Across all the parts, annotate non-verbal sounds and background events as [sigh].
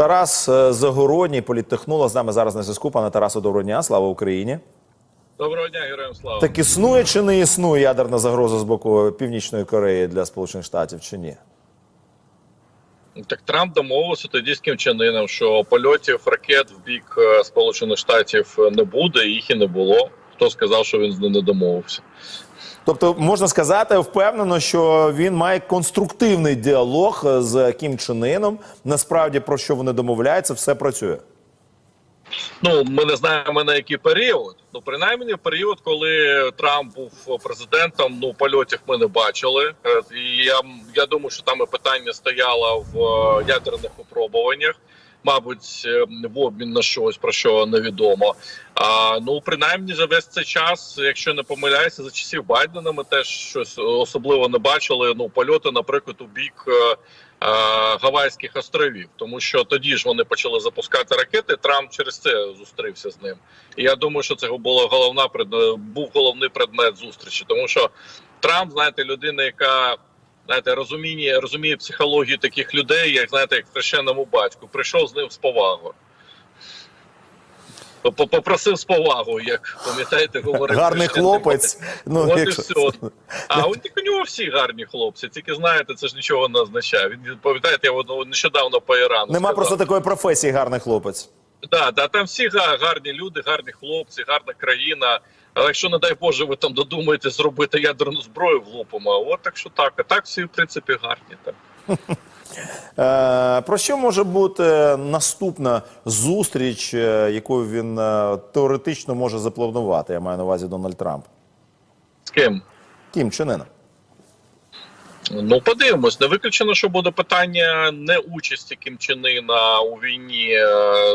Тарас е, Загородній, політтехнолог, з нами зараз на зв'язку. Пане Тарасу, доброго дня, слава Україні. Доброго дня, героям слава. Так існує чи не існує ядерна загроза з боку Північної Кореї для Сполучених Штатів, чи ні? Так Трамп домовився тоді з Кім Чен що польотів ракет в бік е, Сполучених Штатів не буде, їх і не було. Хто сказав, що він з ним не домовився? Тобто можна сказати впевнено, що він має конструктивний діалог з Кім Чен Іном. Насправді про що вони домовляються, все працює. Ну ми не знаємо на який період. Ну принаймні, період, коли Трамп був президентом, ну польотів ми не бачили. Е, І я, я думаю, що там і питання стояло в е, ядерних випробуваннях. Мабуть, е, в обмін на щось про що невідомо. А ну принаймні за весь цей час, якщо не помиляюся, за часів Байдена ми теж щось особливо не бачили. Ну польоти, наприклад, у бік е, е, Гавайських островів, тому що тоді ж вони почали запускати ракети. Трамп через це зустрівся з ним. І я думаю, що це була головна був головний предмет зустрічі, тому що Трамп, знаєте, людина, яка знаєте, розуміє, розуміє психологію таких людей, як знаєте, як хрещеному батьку, прийшов з ним з повагою. Попросив з повагою, як пам'ятаєте, говорив Гарний хлопець. Ну, От і все. А у нього всі гарні хлопці. Тільки знаєте, це ж нічого не означає. Він пам'ятаєте, я нещодавно по Ірану. Нема сказав. просто такої професії, гарний хлопець. Да, да, там всі гарні люди, гарні хлопці, гарна країна. Але якщо, не дай Боже, ви там додумаєте зробити ядерну зброю влупимо, от так що так. А так всі в принципі гарні. Так. [laughs] Е, про що може бути наступна зустріч, е, яку він е, теоретично може запланувати? Я маю на увазі Дональд Трамп. З ким? Кім Чен Іном. Ну, подивимось. Не виключено, що буде питання не участі Кім Чен Ына у війні е,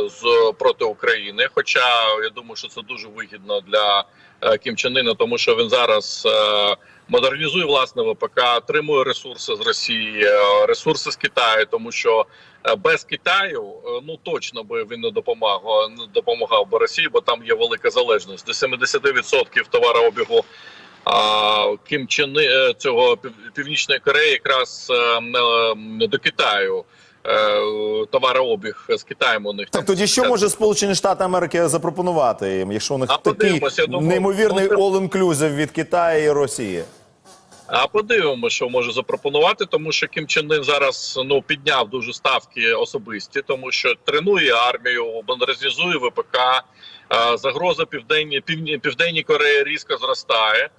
з проти України. Хоча я думаю, що це дуже вигідно для е, Кім Чен Ына, тому що він зараз е, модернізує власне ВПК, отримує ресурси з Росії, ресурси з Китаю, тому що без Китаю ну точно би він не допомагав не допомагав би Росії, бо там є велика залежність до 70% товарообігу Кім Чен е, цього північної Кореї якраз е, до Китаю. е, Товарообіг з Китаєм у них Так тоді що може Сполучені Штати Америки запропонувати їм, якщо у них А такий думаю, неймовірний ну, all-inclusive від Китаю і Росії? А подивимося, що може запропонувати, тому що Кім Чен Ын зараз ну підняв дуже ставки особисті, тому що тренує армію, модернізує ВПК. е, Загроза південній, південній Кореї різко зростає.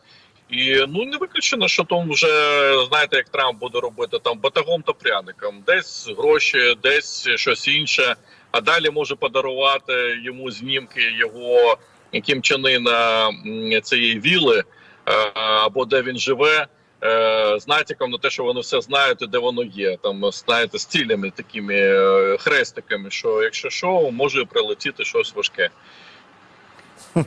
І ну не виключено, що там вже знаєте, як Трамп буде робити там батагом та пряником, десь гроші, десь щось інше. А далі може подарувати йому знімки його Кім Чен Ына, цієї віли е, або де він живе. е, З натяком на те, що вони все знають, і де воно є. Там знаєте, з цілями такими е, хрестиками, що якщо що, може прилетіти щось важке. [laughs]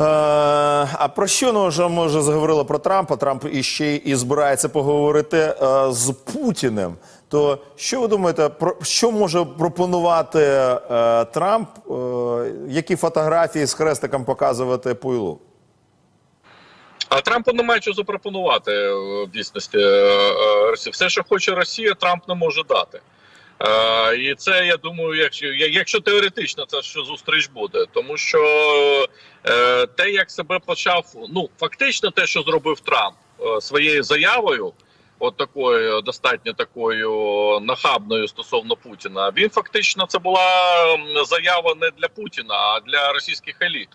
Е, а про що ну, вже може заговорили про Трампа? Трамп іще і збирається поговорити е, з Путіним. То що ви думаєте, про що може пропонувати е, Трамп? Е, які фотографії з хрестиком показувати Пуйлу? А Трампу немає чого запропонувати в дійсності. Все, що хоче Росія, Трамп не може дати. Е, І це я думаю, якщо якщо теоретично це що зустріч буде, тому що е, те, як себе почав, ну фактично, те, що зробив Трамп е, своєю заявою, от такою достатньо такою нахабною стосовно Путіна, він фактично це була заява не для Путіна, а для російських еліт.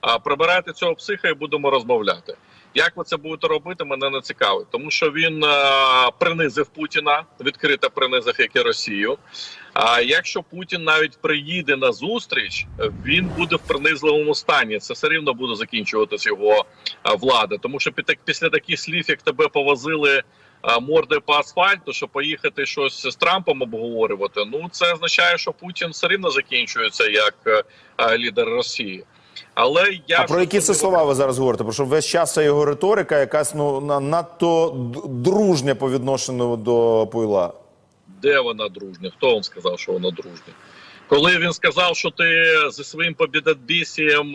А прибирайте цього психа і будемо розмовляти. Як ви це будете робити, мене не цікавить, тому що він е, принизив Путіна, відкрито принизив як і Росію. А якщо Путін навіть приїде на зустріч, він буде в принизливому стані. Це все рівно буде закінчуватись його е, влада. Тому що пі- після таких слів, як тебе повозили е, мордою по асфальту, щоб поїхати щось з Трампом обговорювати, ну це означає, що Путін все рівно закінчується як е, лідер Росії. Але я А про які це слова ви зараз говорите? Про що весь час ця його риторика, якась ну на- надто дружня по відношенню до Пуйла. Де вона дружня? Хто вам сказав, що вона дружня? Коли він сказав, що ти зі своїм побідобісієм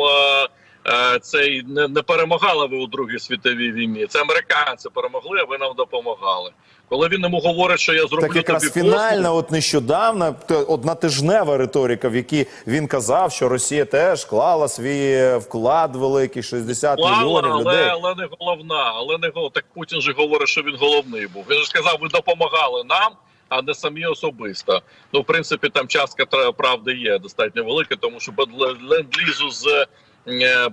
е, е, цей не, не перемагали ви у Другій світовій війні. Це американці перемогли, а ви нам допомагали. Коли він йому говорить, що я зроблю Так якраз тобі фінальна, послугу, от нещодавна, т- однотижнева риторика, в якій він казав, що Росія теж клала свій вклад великий, 60 Плавно, мільйонів але, людей. але не головна. Але не гол- так Путін же говорить, що він головний був. Він же сказав, ви допомагали нам, а не самі особисто. Ну, в принципі, там частка правди є достатньо велика, тому що ленд-лізу з е,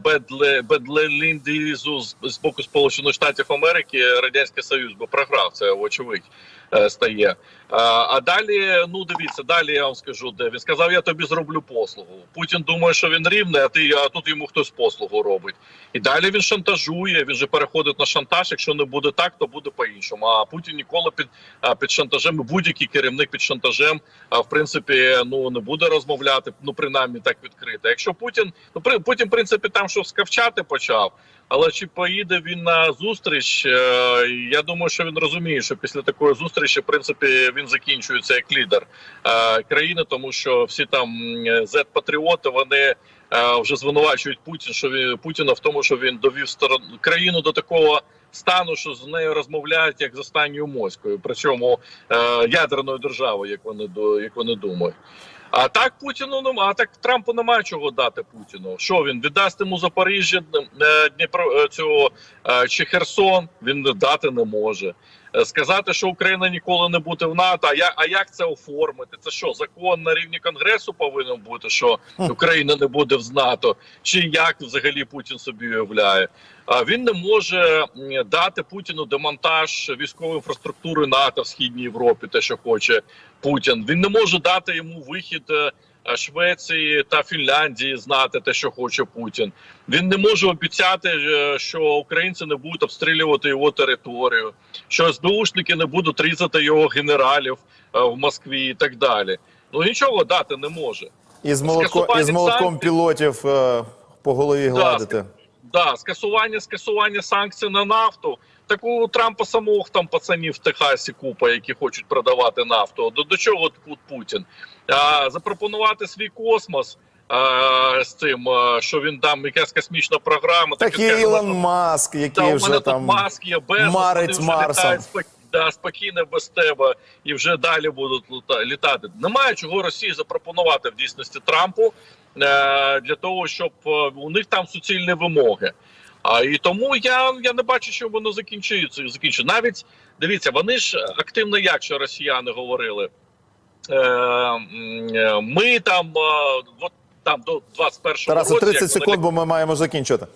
з, з боку Сполучених Штатів Америки радянський Союз би програв. Це очевидь е, стає. А, далі, ну дивіться, далі я вам скажу, де він сказав, я тобі зроблю послугу. Путін думає, що він рівний, а ти а тут йому хтось послугу робить. І далі він шантажує. Він же переходить на шантаж. Якщо не буде так, то буде по-іншому. А Путін ніколи під під шантажем, будь-який керівник під шантажем, а в принципі, ну не буде розмовляти. Ну принаймні так відкрито. Якщо Путін, ну при Путін, в принципі, там що скавчати почав. Але чи поїде він на зустріч? Е, Я думаю, що він розуміє, що після такої зустрічі, в принципі, він закінчується як лідер е, країни, тому що всі там зет-патріоти вони е, вже звинувачують Путін, що він Путіна в тому, що він довів сторону країну до такого стану, що з нею розмовляють як з останньою моською, причому е, ядерною державою, як вони до як вони думають. А так Путіну нема, а так Трампу немає чого дати Путіну. Що він віддасть йому Запоріжжя, е, Дніпро цього чи Херсон? Він дати не може. Е, Сказати, що Україна ніколи не буде в НАТО. А як, а як це оформити? Це що закон на рівні конгресу повинен бути, що Україна не буде в НАТО? Чи як взагалі Путін собі уявляє? А він не може дати Путіну демонтаж військової інфраструктури НАТО в східній Європі, те, що хоче Путін. Він не може дати йому вихід. Е, Швеції та Фінляндії знати те, що хоче Путін. Він не може обіцяти, е, що українці не будуть обстрілювати його територію, що СБУшники не будуть різати його генералів е, в Москві і так далі. Ну нічого дати не може. І з, молотком, скасування і з молотком пілотів по голові гладити. Да, скасування, скасування санкцій на нафту. Так у Трампа самого там пацанів в Техасі купа, які хочуть продавати нафту. До, до чого тут Путін? А, запропонувати свій космос а, з цим, а, що він там якась космічна програма. Так і Ілон «Ну, Маск, який у вже там Маск є без марить Марсом. Да, спокійно без тебе і вже далі будуть літати. Немає чого Росії запропонувати в дійсності Трампу для того, щоб е, у них там суцільні вимоги. А і тому я, я не бачу, що воно закінчується. закінчується. Навіть дивіться, вони ж активно, як що росіяни говорили. Е, е, ми там, е, от там до 21-го Тарасе, році, 30 як секунд, бо ми маємо закінчити.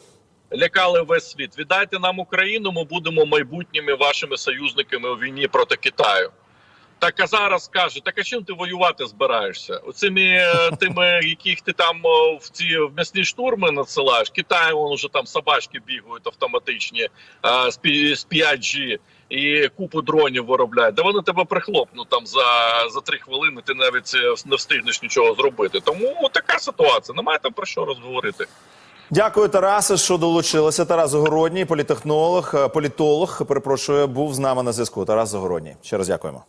лякали весь світ. Віддайте нам Україну, ми будемо майбутніми вашими союзниками у війні проти Китаю. Так а зараз каже, так а чим ти воювати збираєшся? Оцими е, [laughs] тими, яких ти там в ці в м'ясні штурми надсилаєш. Китай вон уже там собачки бігають автоматичні е, з 5G і купу дронів виробляють. Да вони тебе прихлопнуть там за, за три хвилини. Ти навіть е, не встигнеш нічого зробити. Тому така ситуація. Немає там про що розговорити. Дякую, Тарасе, що долучилися. Тарас Загородній, політехнолог, політолог, перепрошую, був з нами на зв'язку. Тарас Загородній. Ще раз дякуємо.